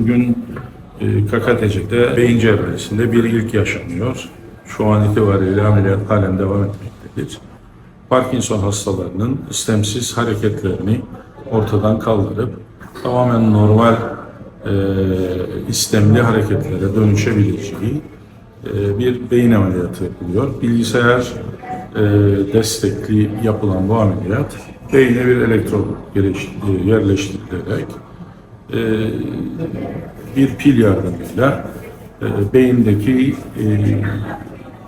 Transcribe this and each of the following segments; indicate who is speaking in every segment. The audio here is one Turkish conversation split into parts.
Speaker 1: Bugün e, KKTC'de beyin cerrahisinde bir ilk yaşanıyor. Şu an itibariyle ameliyat halen devam etmektedir. Parkinson hastalarının istemsiz hareketlerini ortadan kaldırıp tamamen normal e, istemli hareketlere dönüşebileceği e, bir beyin ameliyatı yapılıyor. Bilgisayar e, destekli yapılan bu ameliyat beyne bir elektrod yerleştirilerek e, bir pil yardımıyla e, beyindeki e,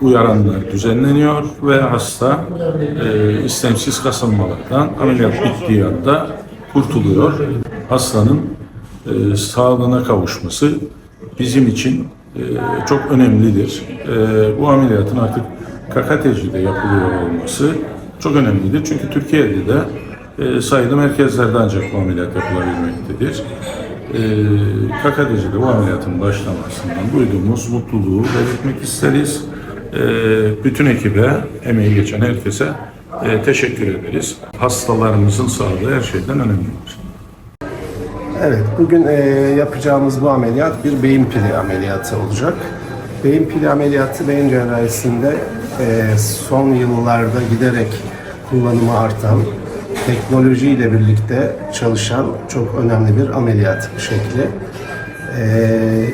Speaker 1: uyaranlar düzenleniyor ve hasta e, istemsiz kasılmalardan ameliyat bittiği anda kurtuluyor. Hastanın e, sağlığına kavuşması bizim için e, çok önemlidir. E, bu ameliyatın artık KKTC'de yapılıyor olması çok önemlidir. Çünkü Türkiye'de de e, sayılı merkezlerde ancak bu ameliyat yapılabilmektedir. E, KKTC'de bu ameliyatın başlamasından duyduğumuz mutluluğu belirtmek isteriz. E, bütün ekibe, emeği geçen herkese e, teşekkür ederiz. Hastalarımızın sağlığı her şeyden önemlidir.
Speaker 2: Evet, bugün e, yapacağımız bu ameliyat bir beyin pili ameliyatı olacak. Beyin pili ameliyatı beyin cerrahisinde e, son yıllarda giderek kullanımı artan, teknolojiyle birlikte çalışan çok önemli bir ameliyat şekli. E,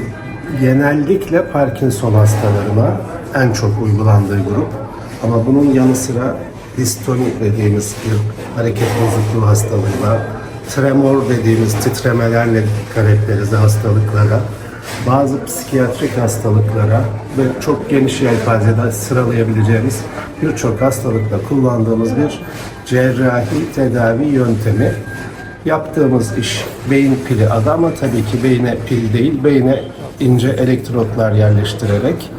Speaker 2: genellikle Parkinson hastalarına en çok uygulandığı grup. Ama bunun yanı sıra distoni dediğimiz bir hareket bozukluğu hastalığına, tremor dediğimiz titremelerle karakterize hastalıklara, bazı psikiyatrik hastalıklara ve çok geniş yelpazede sıralayabileceğimiz birçok hastalıkta kullandığımız bir cerrahi tedavi yöntemi. Yaptığımız iş beyin pili adı ama tabii ki beyne pil değil, beyne ince elektrotlar yerleştirerek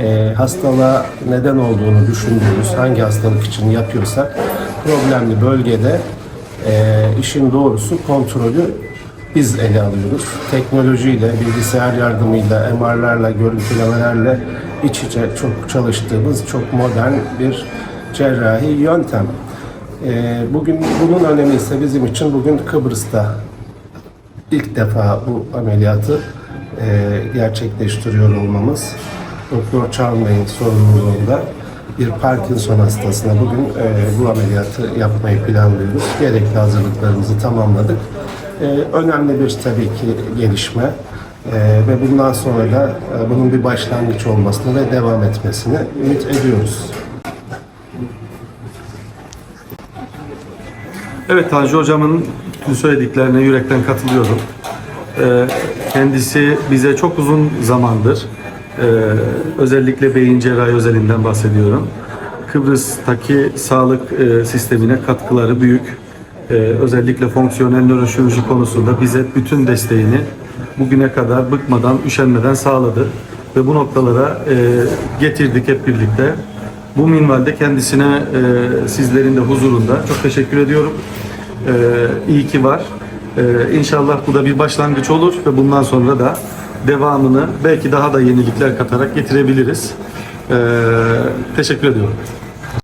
Speaker 2: e, hastalığa neden olduğunu düşündüğümüz hangi hastalık için yapıyorsak problemli bölgede e, işin doğrusu kontrolü biz ele alıyoruz. Teknolojiyle, bilgisayar yardımıyla, MR'larla, görüntülemelerle iç içe çok çalıştığımız çok modern bir cerrahi yöntem. E, bugün bunun önemi ise bizim için bugün Kıbrıs'ta ilk defa bu ameliyatı e, gerçekleştiriyor olmamız. Doktor Çağan Bey'in sorumluluğunda bir Parkinson hastasına bugün e, bu ameliyatı yapmayı planlıyoruz. Gerekli hazırlıklarımızı tamamladık. E, önemli bir tabii ki gelişme e, ve bundan sonra da e, bunun bir başlangıç olmasını ve devam etmesini ümit ediyoruz.
Speaker 3: Evet Tanju Hocam'ın tüm söylediklerine yürekten katılıyorum. Ee, kendisi bize çok uzun zamandır e, özellikle beyin cerrahi özelinden bahsediyorum. Kıbrıs'taki sağlık e, sistemine katkıları büyük. E, özellikle fonksiyonel nöroşirurji konusunda bize bütün desteğini bugüne kadar bıkmadan, üşenmeden sağladı. Ve bu noktalara e, getirdik hep birlikte. Bu minvalde kendisine e, sizlerin de huzurunda çok teşekkür ediyorum. E, iyi ki var. E, inşallah bu da bir başlangıç olur ve bundan sonra da devamını belki daha da yenilikler katarak getirebiliriz. E, teşekkür ediyorum.